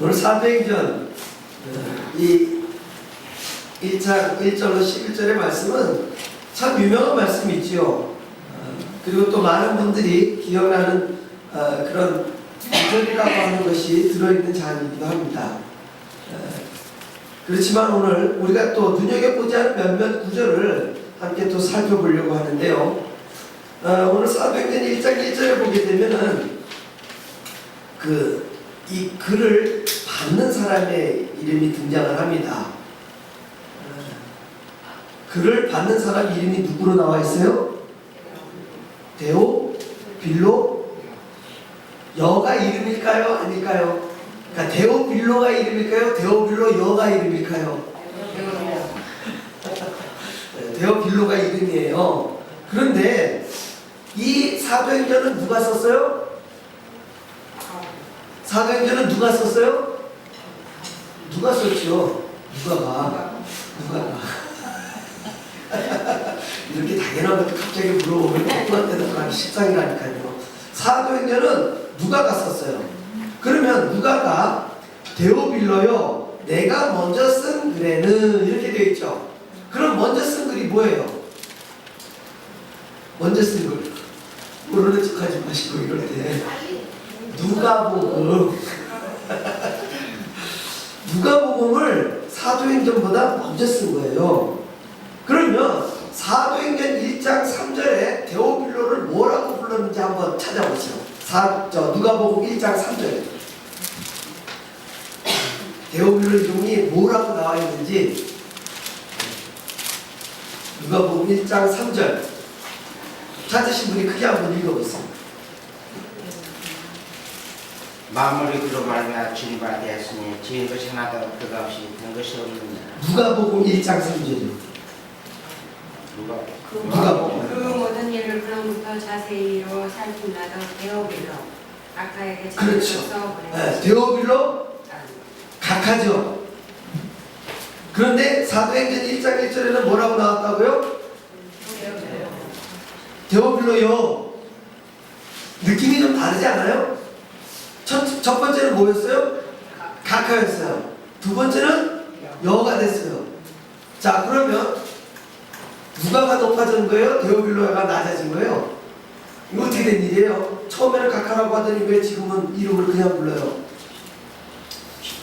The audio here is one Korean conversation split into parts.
오늘 사도행전 이 1장 1절로 11절의 말씀은 참 유명한 말씀이지요. 어, 그리고 또 많은 분들이 기억나는 어, 그런 구절이라고 하는 것이 들어있는 장이기도 합니다. 어, 그렇지만 오늘 우리가 또 눈여겨보지 않은 몇몇 구절을 함께 또 살펴보려고 하는데요. 어, 오늘 사도행전 1장 1절에 보게 되면은 그 이 글을 받는 사람의 이름이 등장을 합니다. 어, 글을 받는 사람 이름이 누구로 나와 있어요? 데오, 빌로, 여가 이름일까요? 아닐까요? 그러니까 데오 빌로가 이름일까요? 데오 빌로 여가 이름일까요? 네, 데오 빌로가 이름이에요. 그런데 이 사도행전은 누가 썼어요? 사도행전은 누가 썼어요? 누가 썼죠? 누가가? 누가가? 이렇게 당연한 것도 갑자기 물어보면 누구한테는 가기 식상이라니까요. 사도행전은 누가가 썼어요. 그러면 누가가 데오빌로요 내가 먼저 쓴 글에는 이렇게 되어 있죠. 그럼 먼저 쓴 글이 뭐예요? 먼저 쓴 글. 모르는 척하지 마시고 이럴 때 누가복음 누가복음을 사도행전보다 먼저 쓴 거예요. 그러면 사도행전 1장 3절에 데오빌로를 뭐라고 불렀는지 한번 찾아보세요. 사, 저 누가복음 1장 3절에 데오빌로 이름이 뭐라고 나와 있는지 누가복음 1장 3절 찾으신 분이 크게 한번 읽어보세요. 마무리 그로 말미암아 진바 되었으니 지은 것이 하나도 그가 없이 된 것이 없느니라 누가복음 1장 3절이요. 누가 그, 누가복음. 그 모든 일을 그로부터 자세히로 살핀나도 데오빌로 아카에게 그렇죠. 네, 데오빌로 각하죠. 그런데 사도행전 1장 1절에는 뭐라고 나왔다고요? 데오빌로요. 느낌이 좀 다르지 않아요? 첫, 첫 번째는 뭐였어요? 각하였어요. 두 번째는 여가 됐어요. 자, 그러면 누가가 높아진 거예요? 데오빌로가 낮아진 거예요? 이거 어떻게 된 일이에요? 처음에는 각하라고 하더니 왜 지금은 이름을 그냥 불러요?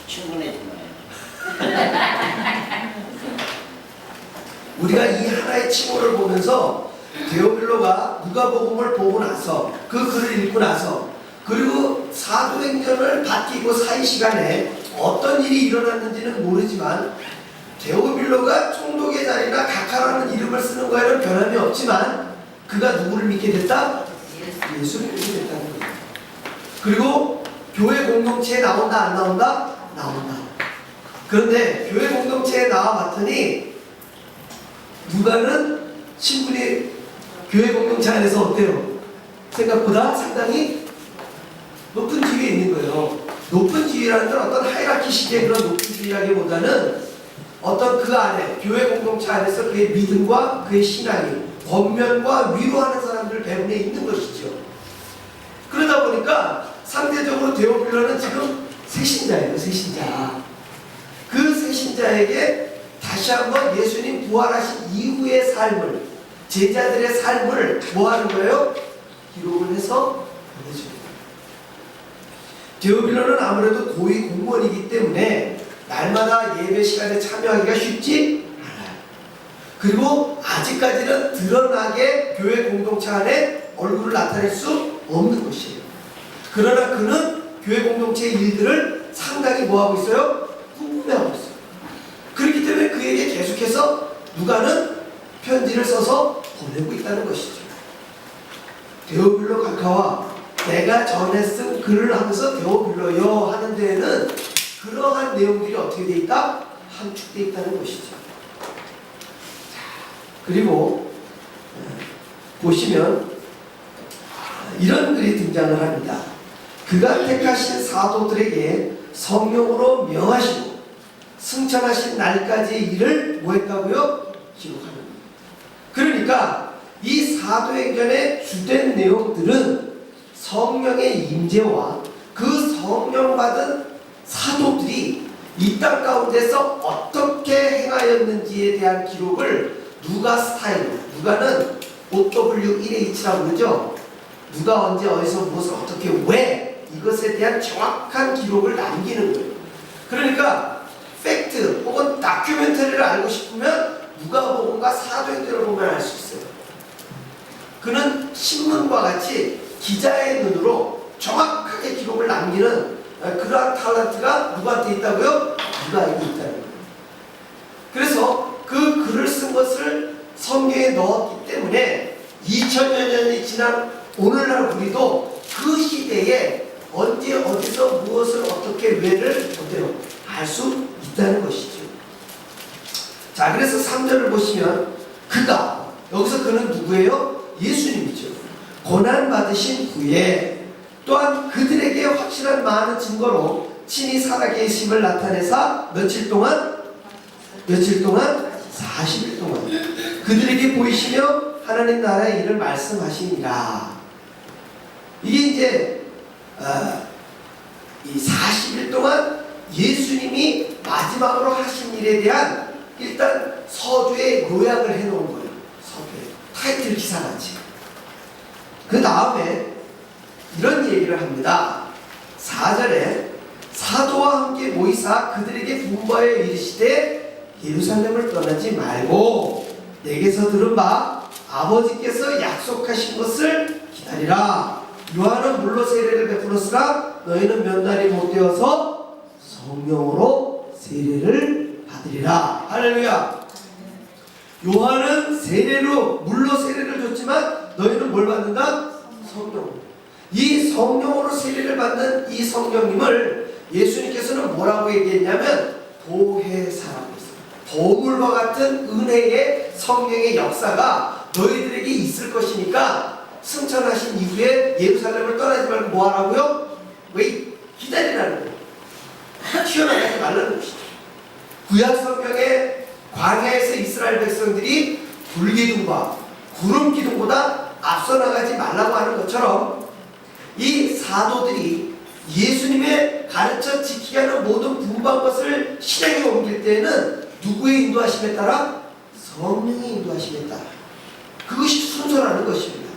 충분해진 거예요 우리가 이 하나의 칭호를 보면서 데오빌로가 누가복음을 보고 나서 그 글을 읽고 나서 그리고 사도행전을 바뀌고 사이 시간에 어떤 일이 일어났는지는 모르지만 데오빌로가 총독의 자리나 각하라는 이름을 쓰는 거에는 변함이 없지만 그가 누구를 믿게 됐다? 예수를 믿게 됐다는 거예요. 그리고 교회 공동체에 나온다 안 나온다? 나온다. 그런데 교회 공동체에 나와 봤더니 누가는 신분이 교회 공동체 안에서 어때요? 생각보다 상당히 높은 지위에 있는 거예요. 높은 지위라는 건 어떤 하이라키 시대의 그런 높은 지위라기보다는 어떤 그 안에 교회 공동체 안에서 그의 믿음과 그의 신앙이 권면과 위로하는 사람들 배분에 있는 것이죠. 그러다 보니까 상대적으로 데오빌로는 지금 세신자예요, 세신자. 그 세신자에게 다시 한번 예수님 부활하신 이후의 삶을 제자들의 삶을 뭐 하는 거예요? 기록을 해서 보내줍니다. 데오빌로는 아무래도 고위 공무원이기 때문에 날마다 예배 시간에 참여하기가 쉽지 않아요. 그리고 아직까지는 드러나게 교회 공동체 안에 얼굴을 나타낼 수 없는 것이에요. 그러나 그는 교회 공동체의 일들을 상당히 뭐하고 있어요? 궁금해하고 있어요. 그렇기 때문에 그에게 계속해서 누가는 편지를 써서 보내고 있다는 것이죠. 데오빌로 각하와 내가 전에 쓴 글을 하면서 데오빌로여 하는 데에는 그러한 내용들이 어떻게 돼 있다? 함축돼 있다는 것이죠. 자, 그리고 어, 보시면 이런 글이 등장을 합니다. 그가 택하신 사도들에게 성령으로 명하시고 승천하신 날까지의 일을 뭐 했다고요? 기록하는 거예요. 그러니까 이 사도행전의 주된 내용들은 임재와 그 성령 받은 사도들이 이 땅 가운데서 어떻게 행하였는지에 대한 기록을 누가 스타일로 누가는 OW1H라고 그러죠. 누가 언제 어디서 무엇을 어떻게 왜 이것에 대한 정확한 기록을 남기는 거예요. 그러니까 팩트 혹은 다큐멘터리를 알고 싶으면 누가복음과 사도행전을 보면 알 수 있어요. 그는 신문과 같이 기자의 눈으로 정확하게 기록을 남기는 어, 그러한 탤런트가 누구한테 있다고요? 누가에게 있다는 거예요. 그래서 그 글을 쓴 것을 성경에 넣었기 때문에 2000여 년이 지난 오늘날 우리도 그 시대에 언제 어디서 무엇을 어떻게 왜를 어때요? 알수 있다는 것이죠. 자, 그래서 3절을 보시면 그가 여기서 그는 누구예요? 예수님이죠. 고난 받으신 후에 또한 그들에게 확실한 많은 증거로 친히 살아계심을 나타내사 며칠 동안 며칠 동안 40일 동안 그들에게 보이시며 하나님 나라의 일을 말씀하시니라. 이게 이제 어, 이 40일 동안 예수님이 마지막으로 하신 일에 대한 일단 서두에 요약을 해놓은 거예요. 서두에 타이틀 기사같이. 그 다음에 이런 얘기를 합니다. 4절에 사도와 함께 모이사 그들에게 분부하여 이르시되 예루살렘을 떠나지 말고 내게서 들은 바 아버지께서 약속하신 것을 기다리라. 요한은 물로 세례를 베풀었으나 너희는 몇 날이 못 되어서 성령으로 세례를 받으리라. 할렐루야. 요한은 세례로 물로 세례를 줬지만 너희는 뭘 받는다? 성령. 이 성령으로 세례를 받는 이 성령님을 예수님께서는 뭐라고 얘기했냐면 보혜사라고 했어요. 보물과 같은 은혜의 성령의 역사가 너희들에게 있을 것이니까 승천하신 이후에 예루살렘을 떠나지 말고 뭐 하라고요? 왜 기다리라는 거예요. 튀어나가지 말라는 것이죠. 구약 성경에 광야에서 이스라엘 백성들이 불기둥과 구름 기둥보다 앞서 나가지 말라고 하는 것처럼 이 사도들이 예수님의 가르쳐 지키게 하는 모든 분방 것을 실행에 옮길 때에는 누구의 인도하심에 따라 성령의 인도하심에 따라 그것이 순서라는 것입니다.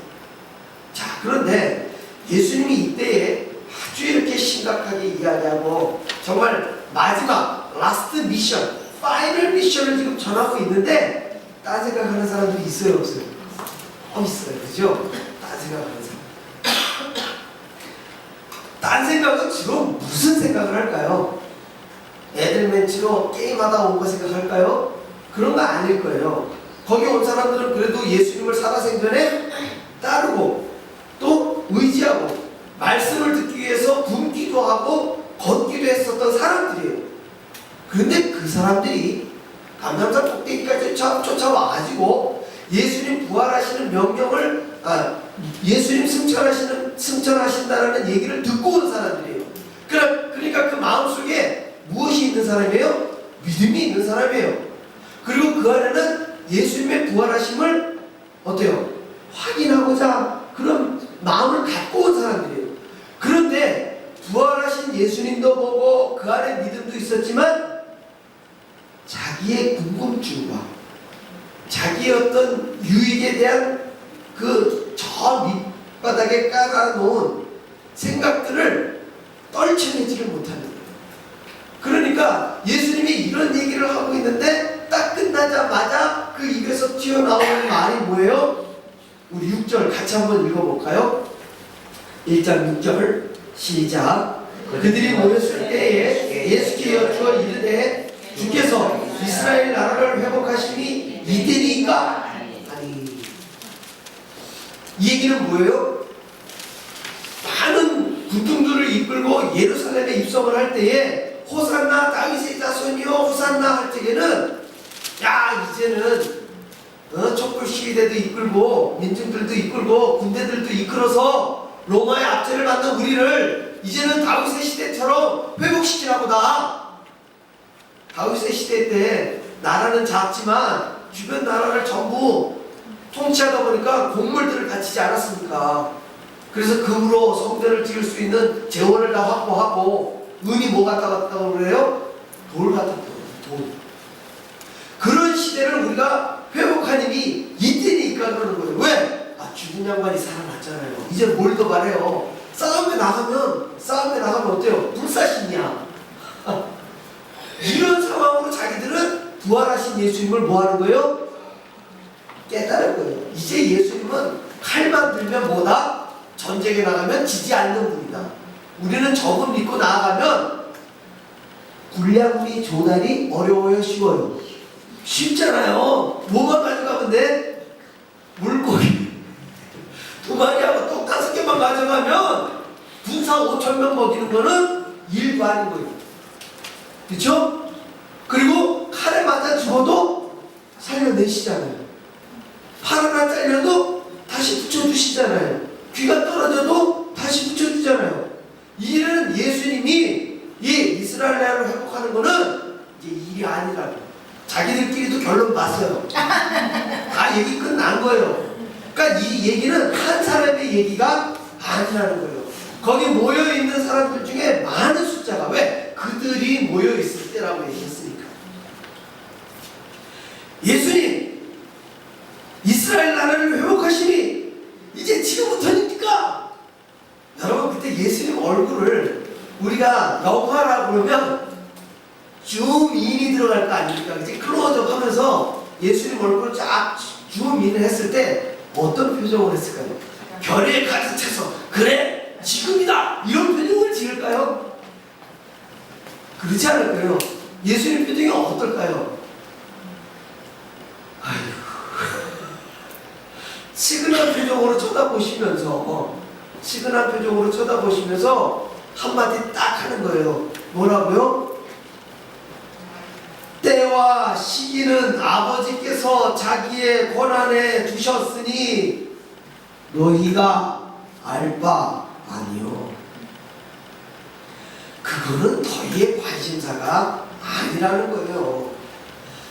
자 그런데 예수님이 이때에 아주 이렇게 심각하게 이야기하고 정말 마지막 라스트 미션, 파이널 미션을 지금 전하고 있는데 딴 생각하는 사람도 있어요 없어요? 어 있어요 그죠? 딴 생각하는 사람 딴 생각은 지금 무슨 생각을 할까요? 애들 맨치로 게임하다 온 거 생각할까요? 그런 거 아닐 거예요 거기 온 사람들은 그래도 예수님을 살아생전에 따르고 또 의지하고 말씀을 듣기 위해서 굶기도 하고 걷기도 했었던 사람들이에요. 그런데 그 사람들이 감남산 꼭대기까지 쫓아, 쫓아와가지고 예수님 부활하시는 명령을 아, 예수님 승천하시는 승천하신다라는 얘기를 듣고 온 사람들이에요. 그러, 그러니까 그 마음속에 무엇이 있는 사람이에요? 믿음이 있는 사람이에요. 그리고 그 안에는 예수님의 부활하심을 어때요? 확인하고자 그런 마음을 갖고 온 사람들이에요. 그런데 부활하신 예수님도 보고 그 안에 믿음도 있었지만 자기의 궁금증과 자기의 어떤 유익에 대한 그 저 밑바닥에 깔아놓은 생각들을 떨쳐내지를 못하는 거예요. 그러니까 예수님이 이런 얘기를 하고 있는데 딱 끝나자마자 그 입에서 튀어나오는 말이 뭐예요? 우리 6절 같이 한번 읽어볼까요? 1장 6절 시작. 그들이 모였을 때에 예수께 여쭈어 이르되 주께서 이스라엘 나라를 회복하심이 이때니까? 아니. 이 얘기는 뭐예요? 많은 군중들을 이끌고 예루살렘에 입성을 할 때에 호산나 다윗의 자손이요 호산나 할 때에는 야 이제는 어, 촛불 시위대도 이끌고 민중들도 이끌고 군대들도 이끌어서 로마의 압제를 받는 우리를 이제는 다윗의 시대처럼 회복시키라고다. 다윗의 시대 때 나라는 작지만 주변 나라를 전부 통치하다 보니까 곡물들을 바치지 않았습니까? 그래서 금으로 성전을 지을 수 있는 재원을 다 확보하고 은이 뭐 갖다 왔다고 그래요? 돌 왔다고 그래요. 돌. 그런 시대를 우리가 회복한 일이 이때니까 그러는 거예요. 왜? 아, 죽은 양반이 살아났잖아요. 이제 뭘 더 바래요? 싸움에 나가면, 싸움에 나가면 어때요? 불사신이야. 이런 상황으로 자기들은 부활하신 예수님을 뭐 하는 거예요? 깨달은 거예요. 이제 예수님은 칼만 들면 뭐다? 전쟁에 나가면 지지 않는 분이다. 우리는 저분 믿고 나아가면 군량이 조달이 어려워요, 쉬워요? 쉽잖아요. 뭐만 가져가면 돼? 물고기. 두 마리하고 똑 다섯 가져가면 군사 5천 명 먹이는 거는 일도 아닌 거예요. 그렇죠? 그리고 칼에 맞아 죽어도 살려내시잖아요. 팔 하나 잘려도 다시 붙여주시잖아요. 귀가 떨어져도 다시 붙여주잖아요. 이는 예수님이 이 이스라엘 나라를 회복하는 거는 이제 일이 아니라고. 자기들끼리도 결론 봤어요. 다 얘기 끝난 거예요. 그러니까 이 얘기는 한 사람의 얘기가 아니라는 거예요. 거기 모여 있는 사람들 중에 많은 숫자가 왜 그들이 모여 있을 때라고 얘기했으니까. 예수님 이스라엘 나라를 회복하시니 이제 지금부터입니까? 여러분 그때 예수님 얼굴을 우리가 영화라 그러면 줌인이 들어갈 거 아닙니까? 이제 클로즈업 하면서 예수님 얼굴을 쫙 줌인을 했을 때 어떤 표정을 했을까요? 별에 가득 차서 그래 지금이다 이런 표정을 지을까요? 그렇지 않을 거예요. 예수님 표정이 어떨까요? 아이고 치근한 표정으로 쳐다보시면서 치근한 표정으로 쳐다보시면서 한마디 딱 하는 거예요. 뭐라고요? 때와 시기는 아버지께서 자기의 권한에 두셨으니 너희가 알바 아니요. 그거는 너희의 관심사가 아니라는 거예요.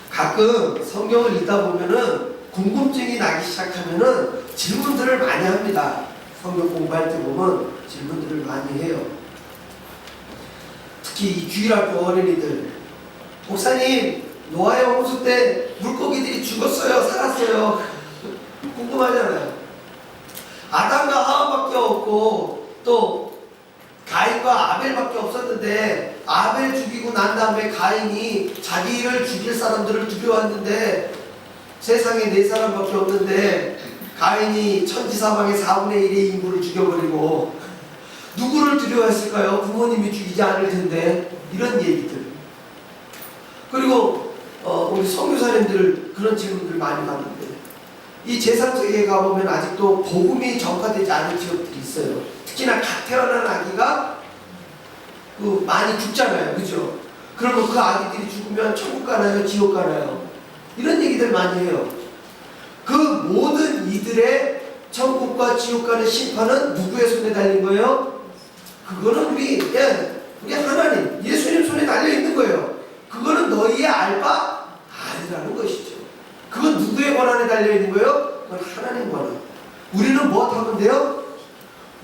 가끔 성경을 읽다 보면은 궁금증이 나기 시작하면은 질문들을 많이 합니다. 성경 공부할 때 보면 질문들을 많이 해요. 특히 이 주일학교 어린이들 목사님 노아의 홍수 때 물고기들이 죽었어요 살았어요 궁금하잖아요 아담과 하와밖에 없고 또 가인과 아벨밖에 없었는데 아벨 죽이고 난 다음에 가인이 자기를 죽일 사람들을 죽여왔는데 세상에 네 사람밖에 없는데 가인이 천지사방의 4분의 1의 인구를 죽여버리고 누구를 두려워했을까요? 부모님이 죽이지 않을 텐데 이런 얘기들 그리고 어, 우리 선교사님들 그런 질문들 많이 받는데 이 제삼세계에 가보면 아직도 복음이 전파되지 않은 지역들이 있어요. 특히나 갓 태어난 아기가 그 많이 죽잖아요, 그죠? 그러면 그 아기들이 죽으면 천국 가나요, 지옥 가나요? 이런 얘기들 많이 해요. 그 모든 이들의 천국과 지옥 가는 심판은 누구의 손에 달린 거예요? 그거는 우리 예, 우리 하나님 예수님 손에 달려 있는 거예요. 그거는 너희의 알바 아니라는 것이죠. 그건 누구의 권한에 달려 있는 거예요? 그건 하나님 권한. 우리는 뭐 하면 돼요?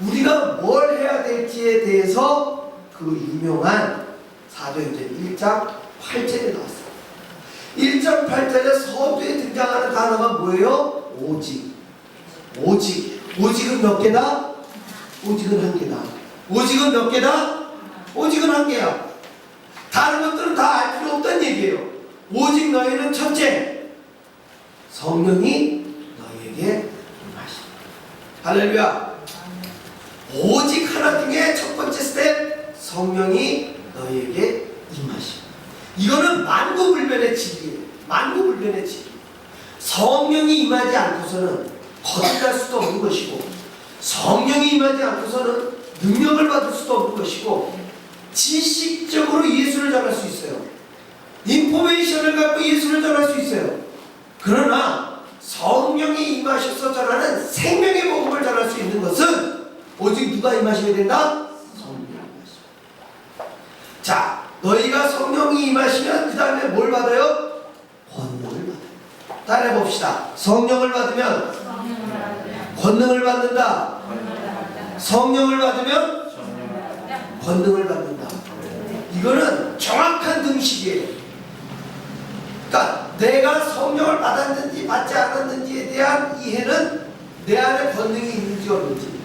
우리가 뭘 해야 될지에 대해서 그 유명한 1장 8절에 나왔어요. 1장 8절에 서두에 등장하는 단어가 뭐예요? 오직. 오직. 오직은 몇 개다? 오직은 한 개다. 오직은 몇 개다? 오직은 한 개야. 다른 것들은 다 알 필요 없다는 얘기예요. 오직 너희는 첫째, 성령이 너희에게 임하신다. 할렐루야. 오직 하나 중에 첫 번째 스텝, 성령이 너희에게 임하신다. 이거는 만고 불변의 진리예요. 만고불변의 진리. 성령이 임하지 않고서는 거듭날 수도 없는 것이고, 성령이 임하지 않고서는 능력을 받을 수도 없는 것이고, 지식적으로 예수를 전할 수 있어요. 인포메이션을 갖고 예수를 전할 수 있어요. 그러나 성령이 임하셔서 전하는 생명의 복음을 전할 수 있는 것은 오직 누가 임하셔야 된다? 성령이 임하셔. 자, 너희가 성령이 임하시면 그 다음에 뭘 받아요? 권능을 받아요. 따라해 봅시다. 성령을 받으면 권능을 받는다. 성령을 받으면 권능을 받는다. 이거는 정확한 등식이에요. 그러니까 내가 성령을 받았는지 받지 않았는지에 대한 이해는 내 안에 권능이 있는지 없는지.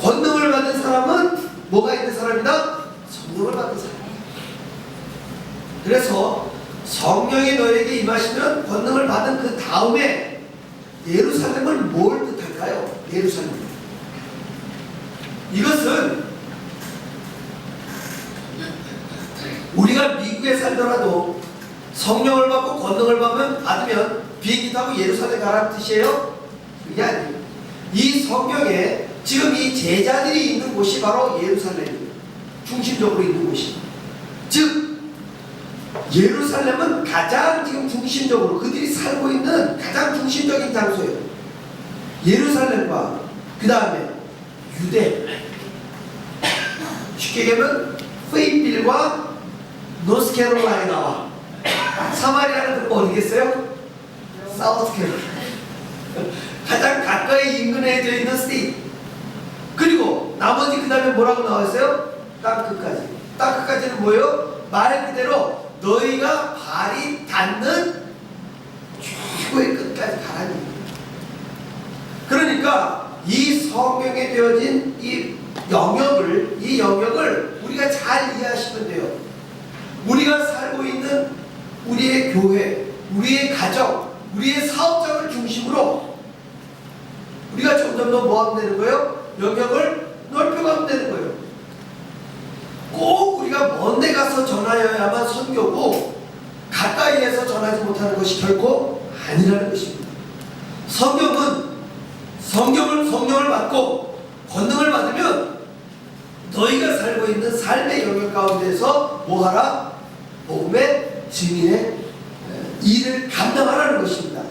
권능을 받은 사람은 뭐가 있는 사람이다? 성령을 받은 사람. 그래서 성령이 너에게 임하시면 권능을 받은 그 다음에 예루살렘을 뭘 뜻할까요? 예루살렘. 이것은 우리가 미국에 살더라도 성령을 받고 권능을 받으면, 받으면 비행기 타고 예루살렘 가라는 뜻이에요? 그게 아니에요. 이 성경에 지금 이 제자들이 있는 곳이 바로 예루살렘이에요. 중심적으로 있는 곳이. 즉, 예루살렘은 가장 지금 중심적으로 그들이 살고 있는 가장 중심적인 장소예요. 예루살렘과 그 다음에 유대 쉽게 얘기하면 페이필과 노스캐롤라이나와 사마리아는 듣고 어디겠어요? 사우스캐롤라이나 가장 가까이 인근해져 있는 스테이트 그리고 나머지 그 다음에 뭐라고 나왔어요? 땅 끝까지 땅 끝까지는 뭐예요? 말 그대로 너희가 발이 닿는 최고의 끝까지 얘기예요. 그러니까 이 성경에 되어진 이 영역을 이 영역을 우리가 잘 이해하시면 돼요. 우리가 살고 있는 우리의 교회, 우리의 가정, 우리의 사업장을 중심으로 우리가 점점 더 뭐하면 되는 거예요? 영역을 넓혀가면 되는 거예요. 꼭 우리가 먼 데 가서 전하여야만 선교고 가까이에서 전하지 못하는 것이 결코 아니라는 것입니다. 성경은 성경을 성령을 받고 권능을 받으면 너희가 살고 있는 삶의 영역 가운데서 뭐하라? 복음의 증인의 에, 일을 감당하라는 것입니다.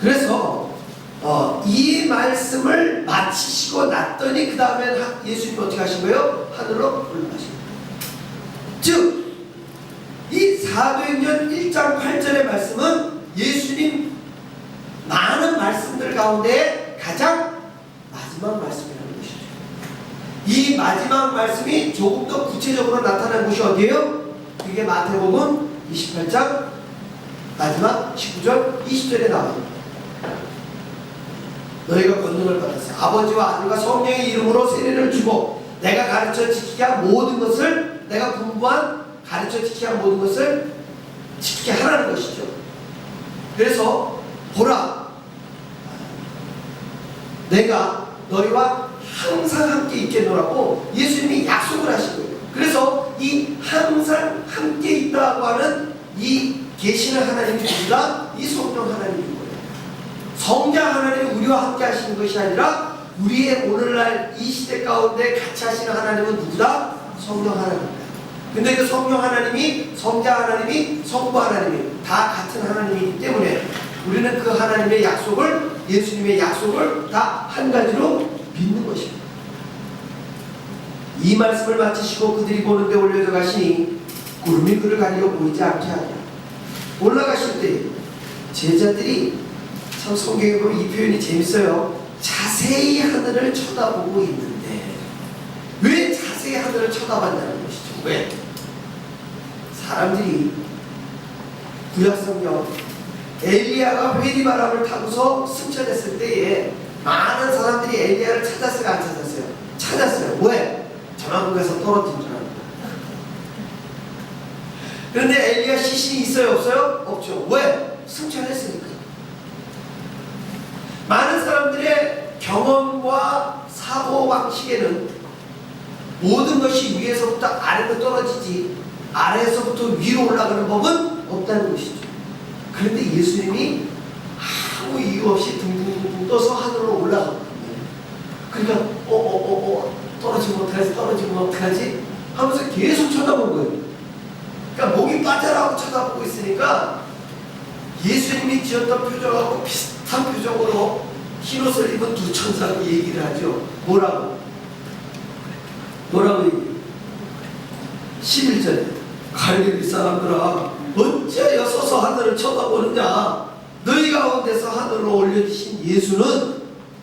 그래서 어, 이 말씀을 마치시고 났더니 그 다음에 예수님이 어떻게 거예요? 하늘로 거예요. 즉, 이 사도행전 1장 8절의 말씀은 예수님 많은 말씀들 가운데 가장 마지막 말씀이라는 것이죠. 이 마지막 말씀이 조금 더 구체적으로 나타난 곳이 어디예요? 그게 마태복음 28장 마지막 19절 20절에 나와요. 너희가 권능을 받았어. 아버지와 아들과 성령의 이름으로 세례를 주고 내가 가르쳐 지키게 한 모든 것을 내가 공부한 가르쳐 지키게 한 모든 것을 지키게 하라는 것이죠. 그래서 보라 내가 너희와 항상 함께 있겠노라고 예수님이 약속을 하신 거예요. 그래서 이 항상 함께 있다고 하는 이 계시는 하나님이 누구다? 이 성령 하나님인 거예요. 성자 하나님이 우리와 함께 하시는 것이 아니라 우리의 오늘날 이 시대 가운데 같이 하시는 하나님은 누구다? 성령 하나님입니다. 근데 그 성령 하나님이 성자 하나님이 성부 하나님이 다 같은 하나님이기 때문에 우리는 그 하나님의 약속을 예수님의 약속을 다 한 가지로 믿는 것입니다. 이 말씀을 마치시고 그들이 보는데 올려져 가시니 구름이 그를 가리고 보이지 않게 하니라. 올라가실 때 제자들이 참 성경에 보면 이 표현이 재밌어요. 자세히 하늘을 쳐다보고 있는데 왜 자세히 하늘을 쳐다봤냐는 것이죠. 왜? 사람들이 구약성경 엘리야가 회리바람을 타고서 승천했을 때에 많은 사람들이 엘리야를 찾았어요 안 찾았어요? 찾았어요. 왜? 전화국에서 떨어진 줄 알고. 그런데 엘리야 시신이 있어요 없어요? 없죠. 왜? 승천했으니까. 많은 사람들의 경험과 사고 방식에는 모든 것이 위에서부터 아래로 떨어지지 아래에서부터 위로 올라가는 법은 없다는 것이죠. 그런데 예수님이 아무 이유 없이 둥둥 둥 떠서 하늘로 올라갑니다. 그러니까 어어 어 어 떨어지면 어떡하지 떨어지면 어떡하지 하면서 계속 쳐다본 거예요. 그러니까 목이 빠져라고 쳐다보고 있으니까 예수님이 지었던 표정하고 비슷한 표정으로 흰 옷을 입은 두 천사가 얘기를 하죠. 뭐라고? 뭐라고 얘기해요? 11절에 갈릴리 사람들아 어찌하여 서서 하늘을 쳐다보느냐 너희 가운데서 하늘로 올려주신 예수는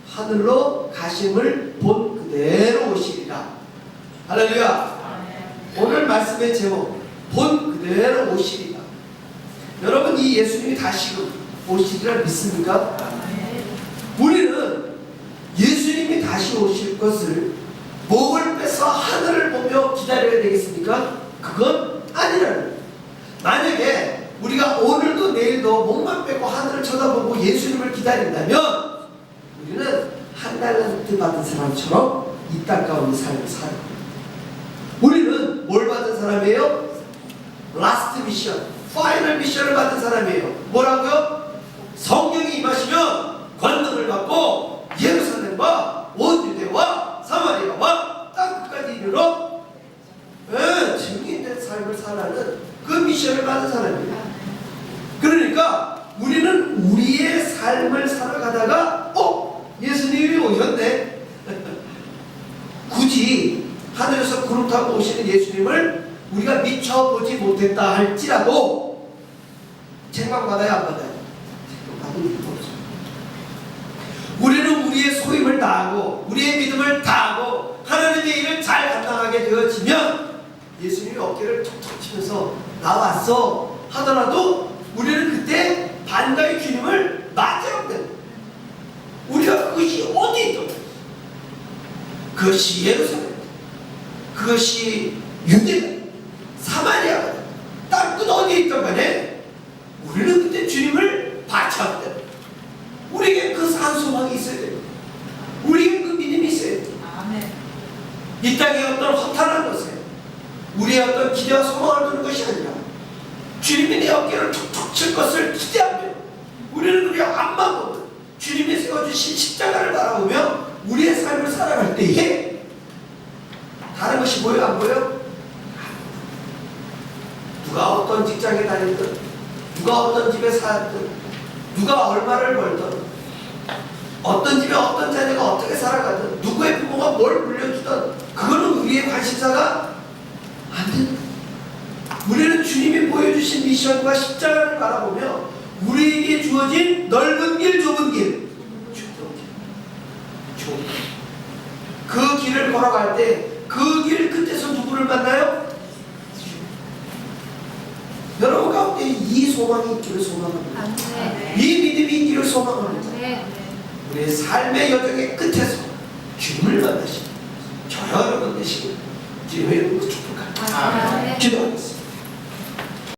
하늘로 가심을 본 그대로 오시리라 할렐루야 오늘 말씀의 제목 본 그대로 오시리라. 여러분 이 예수님이 다시금 오시리라 믿습니까? 우리는 예수님이 다시 오실 것을 목을 빼서 하늘을 보며 기다려야 되겠습니까? 그건 아니라는 거예요. 만약에 우리가 오늘도 내일도 목만 빼고 하늘을 쳐다보고 예수님을 기다린다면 우리는 한 달란트 받은 사람처럼 이 땅 가운데 삶을 살아요. 우리는 뭘 받은 사람이에요? 라스트 미션, 파이널 미션을 받은 사람이에요. 뭐라고요? 성령이 임하시면 권능을 받고 예루살렘과 온 유대와 사마리아와 땅 끝까지 이르러 예, 증인된 삶을 살아는 그 미션을 받은 사람이에요. 그러니까 우리는 우리의 삶을 살아가다가 어? 예수님이 오셨네. 굳이 하늘에서 구름 타고 오시는 예수님을 우리가 미쳐보지 못했다 할지라도 책망 받아야 안 받아요? 책망 받을 이유가 없어요. 우리는 우리의 소임을 다하고 우리의 믿음을 다하고 하나님의 일을 잘 감당하게 되어지면 예수님이 어깨를 툭툭 치면서 나왔어 하더라도 우리는 그때 반가의 주님을 맞아야 돼. 우리가 그것이 어디 있던 그것이 예루살렘, 그것이 유대, 사마리아, 땅끝 어디에 있던 간에 우리는 그때 주님을 바쳐야 돼. 우리에게 그 산소망이 있어야 돼. 우리에게 그 믿음이 있어야 돼. 이 땅의 어떤 허탈한 것에 우리의 어떤 기대와 소망을 두는 것이 아니라 주님이 내 어깨를 툭툭 칠 것을 기대하며 우리는 우리 앞만 보고 주님이 세워주신 십자가를 바라보며 우리의 삶을 살아갈 때에 다른 것이 보여 안 보여? 누가 어떤 직장에 다니든 누가 어떤 집에 살든 누가 얼마를 벌든 어떤 집에 어떤 자녀가 어떻게 살아가든 누구의 부모가 뭘 물려주든 그거는 우리의 관심사가 안 된다. 우리는 주님이 보여주신 미션과 십자가를 바라보며 우리에게 주어진 넓은 길, 좁은 길, 좁은 길, 좁은 길. 그 길을 걸어갈 때 그 길 끝에서 누구를 만나요? 여러분 가운데 이 소망이 있기를 소망합니다. 이 믿음이 있기를 소망합니다. 우리의 삶의 여정의 끝에서 주님을 만나시고 저와 여러분 주님의 이름으로 축복합니다. 기도하겠습니다.